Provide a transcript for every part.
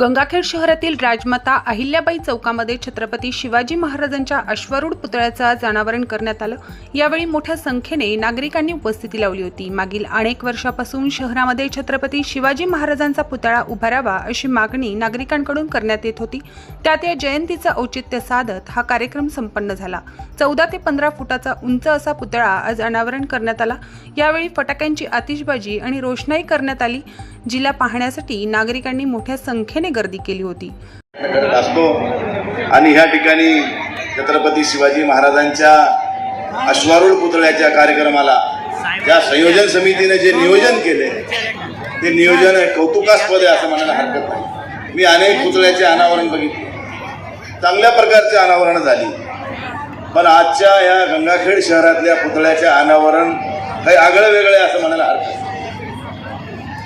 गंगाखेड शहरातील राजमाता अहिल्याबाई चौकामध्ये छत्रपती शिवाजी महाराजांच्या अश्वारूढ पुतळ्याचं आज अनावरण करण्यात आलं. यावेळी मोठ्या संख्येने नागरिकांनी उपस्थिती लावली होती. मागील अनेक वर्षापासून शहरामध्ये छत्रपती शिवाजी महाराजांचा पुतळा उभारावा अशी मागणी नागरिकांकडून करण्यात येत होती. त्यात या जयंतीचं औचित्य साधत हा कार्यक्रम संपन्न झाला. चौदा ते पंधरा फुटाचा उंच असा पुतळा आज अनावरण करण्यात आला. यावेळी फटाक्यांची आतिषबाजी आणि रोषणाई करण्यात आली. जिला पाहण्यासाठी नागरिकांनी मोठ्या संख्येने गर्दी केली होती. करत असतो आणि ह्या ठिकाणी छत्रपती शिवाजी महाराजांच्या अश्वारूढ पुतळ्याच्या कार्यक्रमाला ज्या संयोजन समितीने जे नियोजन केले ते नियोजन कौतुकास्पद आहे असं म्हणायला हरकत नाही. मी अनेक पुतळ्याचे अनावरण बघितले. चांगल्या प्रकारचे अनावरण झाली. पण आजच्या या गंगाखेड शहरातल्या पुतळ्याचे अनावरण काही आगळं वेगळं आहे असं म्हणायला हरकत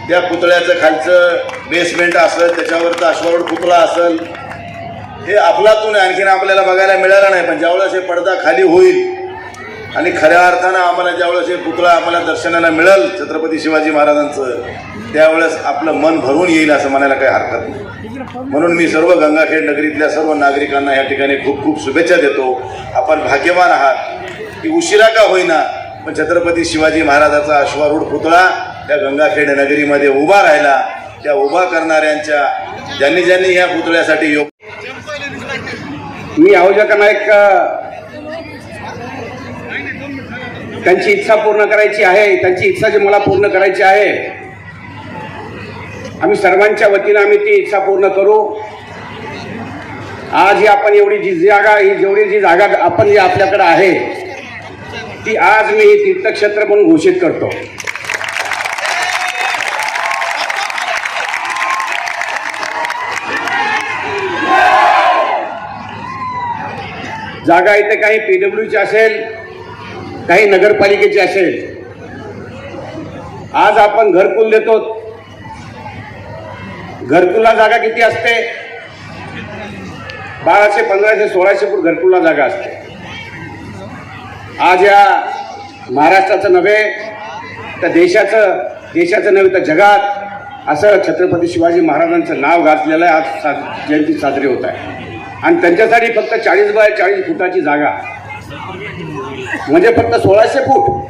त्या पुतळ्याचं खालचं बेसमेंट असेल त्याच्यावरचा अश्वावर पुतळा असेल हे अफलातून आणखीन आपल्याला बघायला मिळालं नाही पण ज्यावेळेस हे पडदा खाली होईल आणि खऱ्या अर्थानं आम्हाला ज्यावेळेस हे पुतळा आम्हाला दर्शनाला मिळेल छत्रपती शिवाजी महाराजांचं त्यावेळेस आपलं मन भरून येईल असं म्हणायला काही हरकत नाही. म्हणून मी सर्व गंगाखेड नगरीतल्या सर्व नागरिकांना या ठिकाणी खूप खूप शुभेच्छा देतो. आपण भाग्यवान आहात. की उशिरा का होईना पण छत्रपती शिवाजी महाराजाचा अश्वारूढ पुतळा त्या गंगाखेड नगरीमध्ये उभा राहिला. त्या उभा करणाऱ्यांच्या ज्यांनी ज्यांनी ह्या पुतळ्यासाठी योग मी आयोजक एक त्यांची इच्छा पूर्ण करायची आहे त्यांची इच्छा जी मला पूर्ण करायची आहे आम्ही सर्वांच्या वतीनं आम्ही ती इच्छा पूर्ण करू. आज ही आपण एवढी जी जागा ही जेवढी जी जागा आपण जी आपल्याकडे आहे ती आज मी ही तीर्थक्षेत्र म्हणून घोषित करतो. जागा इथे काही पीडब्ल्यूची असेल काही नगरपालिकेची असेल. आज आपण घरकुल देतो. घरकुलला जागा किती असते? बाराशे पंधराशे सोळाशे फूट घरकुलला जागा असते. आज या महाराष्ट्राचं नव्हे तर देशाचं देशाचं नव्हे तर जगात असं छत्रपती शिवाजी महाराजांचं नाव गाजलेलं आहे. आज सा जयंती साजरी होत आहे. आणि त्यांच्यासाठी फक्त चाळीस बाय चाळीस फुटाची जागा. म्हणजे फक्त सोळाशे फूट.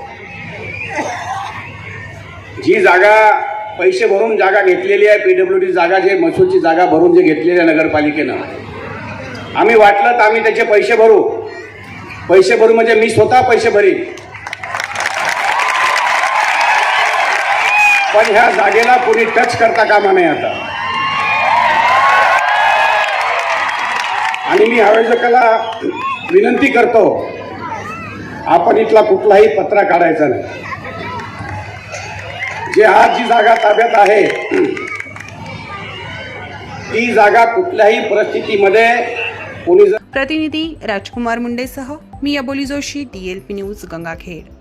जी जागा पैसे भरून जागा घेतलेली आहे पीडब्ल्यू डी जागा जे महसूलची जागा भरून जे घेतलेली आहे नगरपालिकेनं. आम्ही वाटलं तर आम्ही त्याचे पैसे भरू. पैसे भरू म्हणजे मी स्वतः पैसे भरीन. पण ह्या जागेला कोणी टच करता कामा नाही आता. आणि मी आयोजकाला विनंती करतो आपण इथला कुठलाही पत्रा काढायचा नाही. जे आज जी जागा ताब्यात आहे ती जागा कुठल्याही परिस्थितीमध्ये कोणी प्रतिनिधी राजकुमार मुंडेसह मी अबोली जोशी डीएलपी न्यूज गंगाखेड.